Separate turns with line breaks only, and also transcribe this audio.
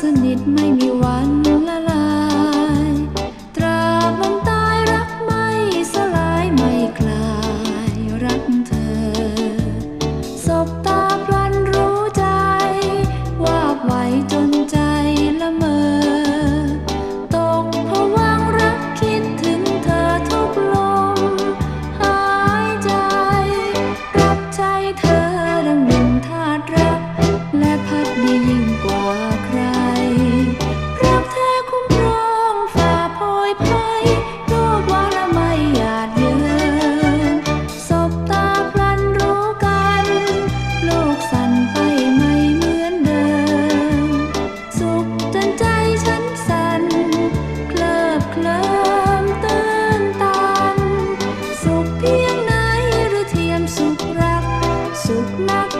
สนิทไม่มีวันละลาย ตราบวันตายรักไม่สลายไม่กลายรักเธอศบตาพลันรู้ใจวาบไหวจนใจละเมอ ตกผวังรักคิดถึงเธอทุกลมหายใจ รับใจเธอดังหนึ่งธาตรัก not